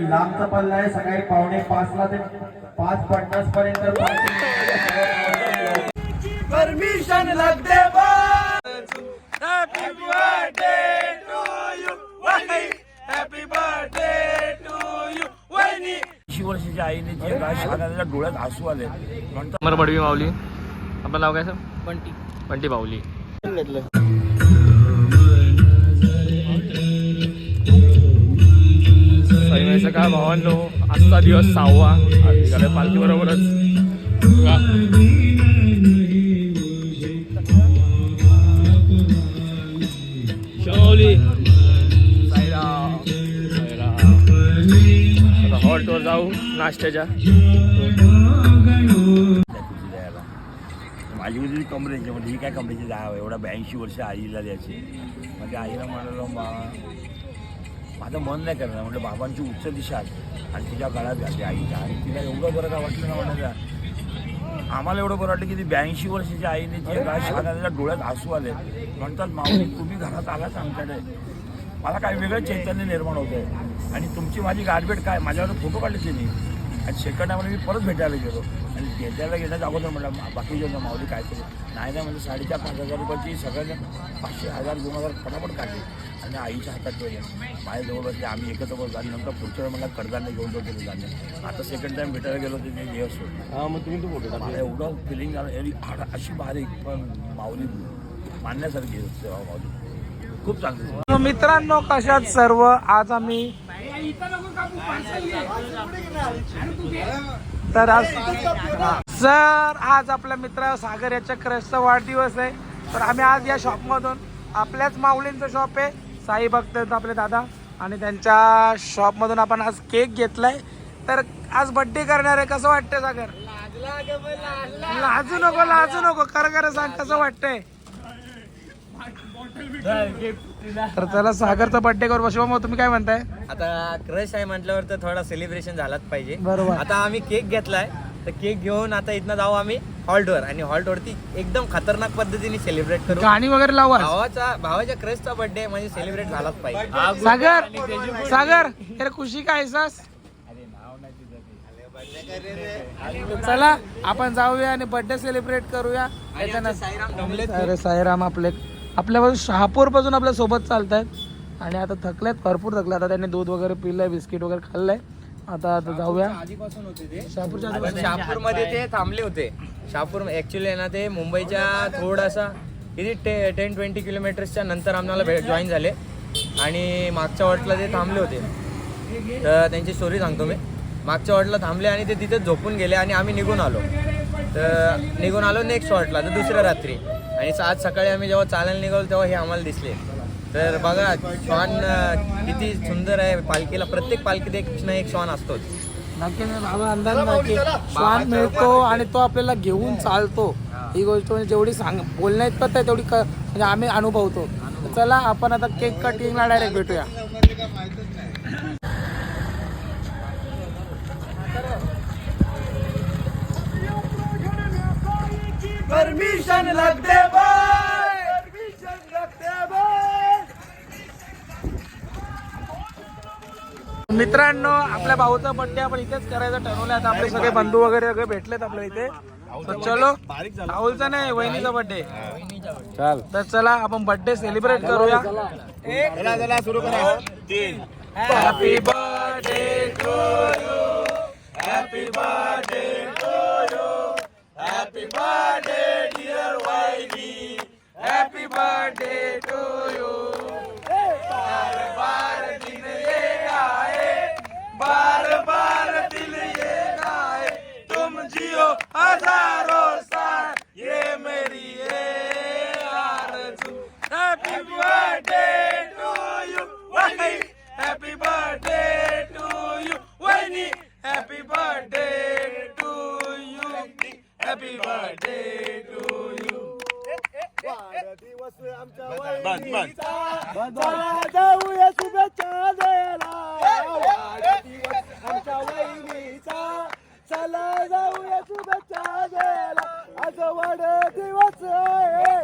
लांबचा पल्ला आहे. सकाळी पावणे पाच ला ते पाच पन्नास पर्यंत परमिशन लगते हॅपी बर्थडे टू यू वहिनी हॅपी बर्थडे टू यू वहिनी. ऐंशी वर्षाच्या आईने जे डोळ्यात हसू आले. म्हणतात समर बडवी माऊली. आपण नाव काय सर. बंटी. बंटी माऊली. सैन्य सकाळ भावांनो आजचा दिवस सहावा. आज निघालोय पालखी बरोबरच. बघा. जाऊ नाश्त्याच्या. माझी होती ती कमरेची म्हणजे ही काय कमरेची जाव एवढा ब्याऐंशी वर्ष आईला द्यायची. मग त्या आईला म्हणालो मा माझं मन नाही करणार म्हटलं बाबांची उच्च दिशा आहे. आणि तिच्या काळात घातली. आईच्या आणि तिला एवढं बरं का वाटलं ना म्हणायचं आम्हाला एवढं बरं वाटलं की ती ब्याऐंशी वर्षाची आईने जे गाय शाळेला डोळ्यात हसू आले. म्हणतात माऊली तुम्ही घरात आलाच आमच्याकडे. मला काही वेगळं चैतन्य निर्माण होत आणि तुमची माझी गाठभेट काय? माझ्यावर फोटो काढले त्यांनी आणि सेकंड टायमाला मी परत भेटायला गेलो. आणि भेटायला गेल्याच्या अगोदर म्हटलं बाकीचे ना माऊली काय केलं नाही नाही म्हणजे साडेचार पाच हजार रुपयाची सगळ्यांना पाचशे हजार दोन हजार फटाफट काढले. आणि आईच्या हातात ठेवले माझ्याजवळ बसले आम्ही एकत्र बसलो आणि नंतर पुढच्या वेळी मला कडधान्य घेऊन जातो धान्य आता सेकंड टाइम भेटायला गेलो ते मी दिवस हा मग तुम्ही तो फोटो मला एवढं फिलिंग झालं आड- अशी बारीक पण माऊली मानण्यासारखी माऊली. खूप चांगली मित्रांनो कशात सर्व? आज आम्ही तर आज सर आज आपल्या मित्र सागर याच्या क्रशचा वाढदिवस आहे. तर आम्ही आज या शॉपमधून आपल्याच माऊलींचं शॉप आहे. साई भक्त आपले दादा. आणि त्यांच्या शॉपमधून आपण आज केक घेतलाय. तर आज बड्डे करणार आहे कसं वाटतंय सागर? लाजू नको लाजू नको. कर कर सांग कसं वाटतंय? तर चला सागरचा बर्थडे करू. शिवा मग तुम्ही काय म्हणताय? आता क्रश आहे म्हटल्यावर तर थोडा सेलिब्रेशन झालाच पाहिजे. बरोबर. आता आम्ही केक घेतलाय. तर केक घेऊन आता इथनं जाऊ आम्ही हॉल्टवर. आणि हॉल्टवरती एकदम खतरनाक पद्धतीने सेलिब्रेट करू. गाणी वगैरे लावा. भावाचा भावाच्या क्रशचा बर्थडे म्हणजे सेलिब्रेट झालाच पाहिजे. सागर सागर अरे खुशी का एहसास चला आपण जाऊया आणि बर्थडे सेलिब्रेट करूया. अरे साईराम आपले आपल्या बाजू शहापूरपासून आपल्यासोबत चालतायत. आणि आता थकलेत भरपूर थकले. आता त्यांनी दूध वगैरे पिलंय बिस्किट वगैरे खाल्लंय. आता आता जाऊया. शहापूरच्या पण आजूबाजूला. शहापूरमध्ये ते थांबले होते. शहापूर ऍक्च्युली ना ते मुंबईच्या थोडासा किती टे टेन ट्वेंटी किलोमीटर्सच्या नंतर आम्हाला जॉईन झाले. आणि मागच्या वॉटला ते थांबले होते. तर त्यांची स्टोरी सांगतो मी. मागच्या वॉटला थांबले आणि ते तिथेच झोपून गेले आणि आम्ही निघून आलो. तर निघून आलो नेक्स्ट वॉटला तर दुसऱ्या रात्री. आणि आज सकाळी आम्ही जेव्हा चालायला निघालो तेव्हा हे आम्हाला दिसले. तर बघा श्वान किती सुंदर आहे पालखीला. प्रत्येक पालखीत एक ना एक श्वान असतोच. नक्की अंदाज श्वान मिळतो आणि तो आपल्याला घेऊन चालतो. ही गोष्ट म्हणजे जेवढी सांग बोलण्या इतपत आहे तेवढी क- म्हणजे आम्ही अनुभवतो. चला आपण आता केक कटिंगला डायरेक्ट भेटूया. परमिशन लगते मित्रांनो आपल्या भाऊचा बर्थडे आपण इथेच करायचं ठरवलं आता आपले सगळे बंधू वगैरे सगळे भेटलेत आपल्या इथे. तर चलो राहुलचा नाही वहिनीचा बर्थडे चल. तर चला आपण बर्थडे सेलिब्रेट करूया. Happy birthday to you happy birthday to you happy birthday dear वहिनी हॅपी बर्थडे टू यू जाऊया शुभेच्छा द्यायला. वाढदिवस आमच्या वहिनीचा. चला जाऊया शुभेच्छा द्यायला. आज वाढदिवस आहे.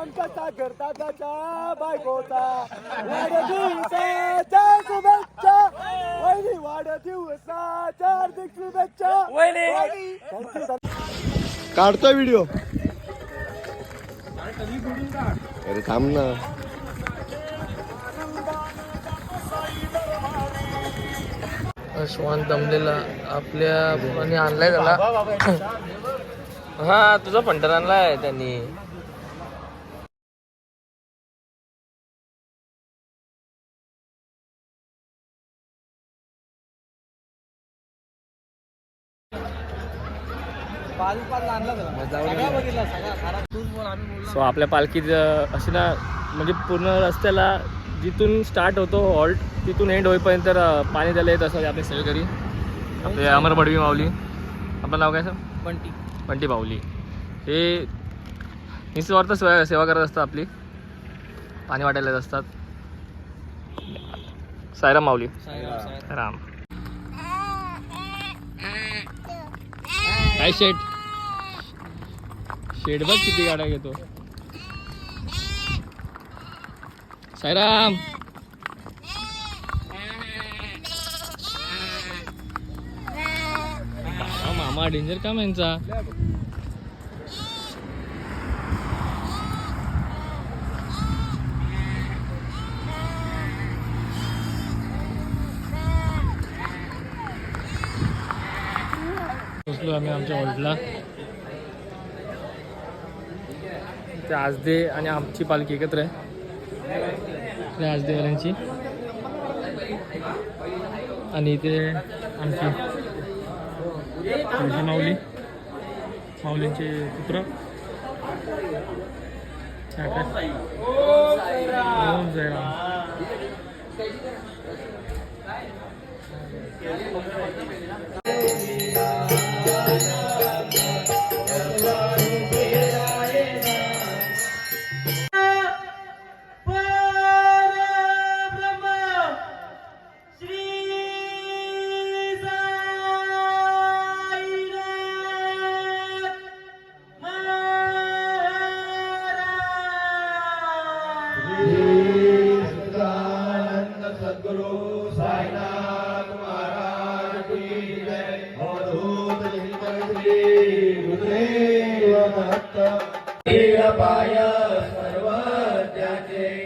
आमच्या सागर दादाच्या बायकोचा वाढदिवसाच्या शुभेच्छा. काढतोय व्हिडिओ. अरे थांब ना. श्वान दमलेला आपल्या आणि आणलाय त्याला. हा तुझा पंटर आणलाय त्यांनी. सो आपल्या पालखीत अशी ना म्हणजे पूर्ण रस्त्याला जिथून स्टार्ट होतो हॉल्ट तिथून एंड होईपर्यंत पाणी द्यायला येत असं आपली सेवेकरी आपले अमर बडवी माऊली. आपलं नाव काय सर? बंटी. बंटी माऊली. हे निस्वार्थ सेवा सेवा करत असतात आपली. पाणी वाटायला येत असतात. सायराम माऊली. राम. काय शेट शेड बघ किती गाड्या घेतो. सायराम मामा डेंजर काम यांचा. पोचलो आम्ही आमच्या वॉल्टला ते आजदे आणि आमची पालखी एकत्र आहे. इकडे आजदेवाल्यांची. आणि इथे आमची माऊली. माऊलींचे पुत्र. काका. ओम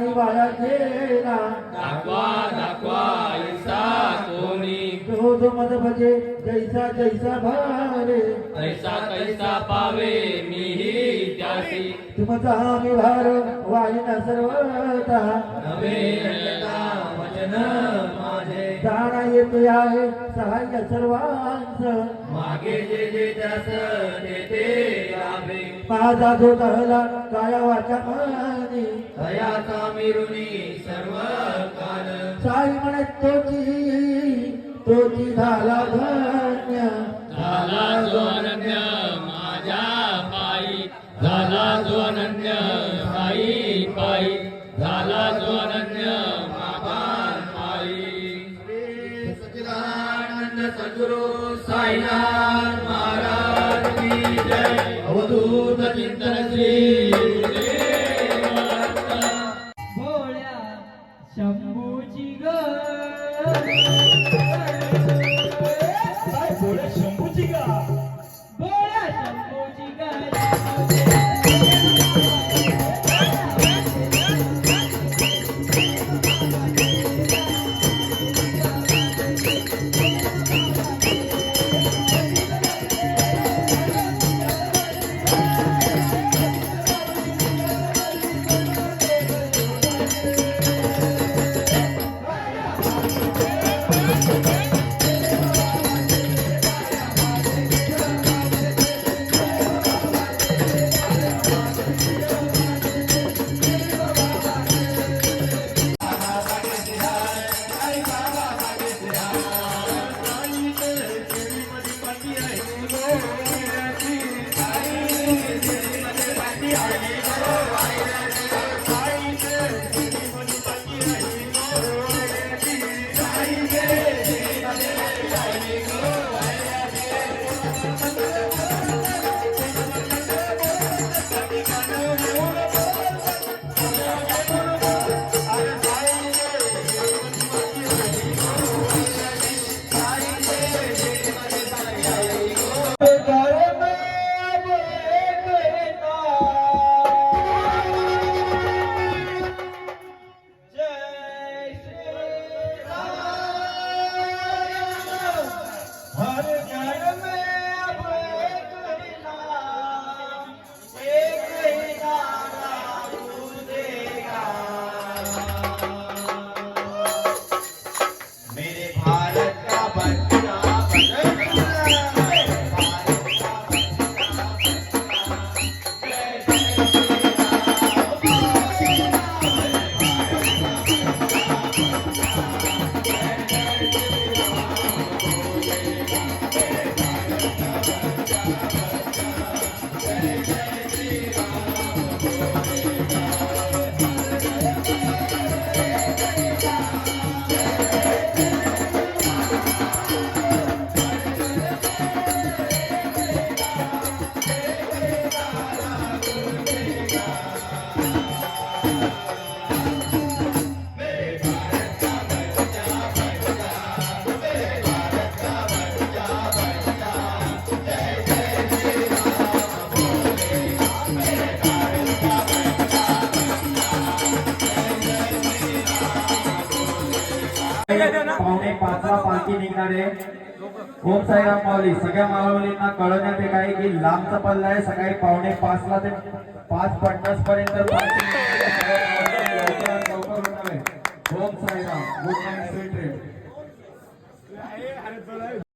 आणि वाया गेला. जो जो मद भजे जैसा जैसा भावे. कैसा कैसा पावे मीही त्यासी तुमचा आम्ही भार वाहिना सर्वता जाणा येतो आहे सहाय्य सर्वांचं. मागे जे जे त्यास देते लाभे माझा जो दहला काया वाचा दयाचा मिरुनी सर्व काल. साई म्हणत तोची तोची झाला धन्य. झाला जो पावणे पाचला पालखी निघणार आहे. ओम साईराम माऊली सगळ्या माऊलींना कळवण्यात येत आहे की लांबचा पल्ला आहे. सकाळी पावणे पाचला ते पाच पन्नास पर्यंत ओम साईराम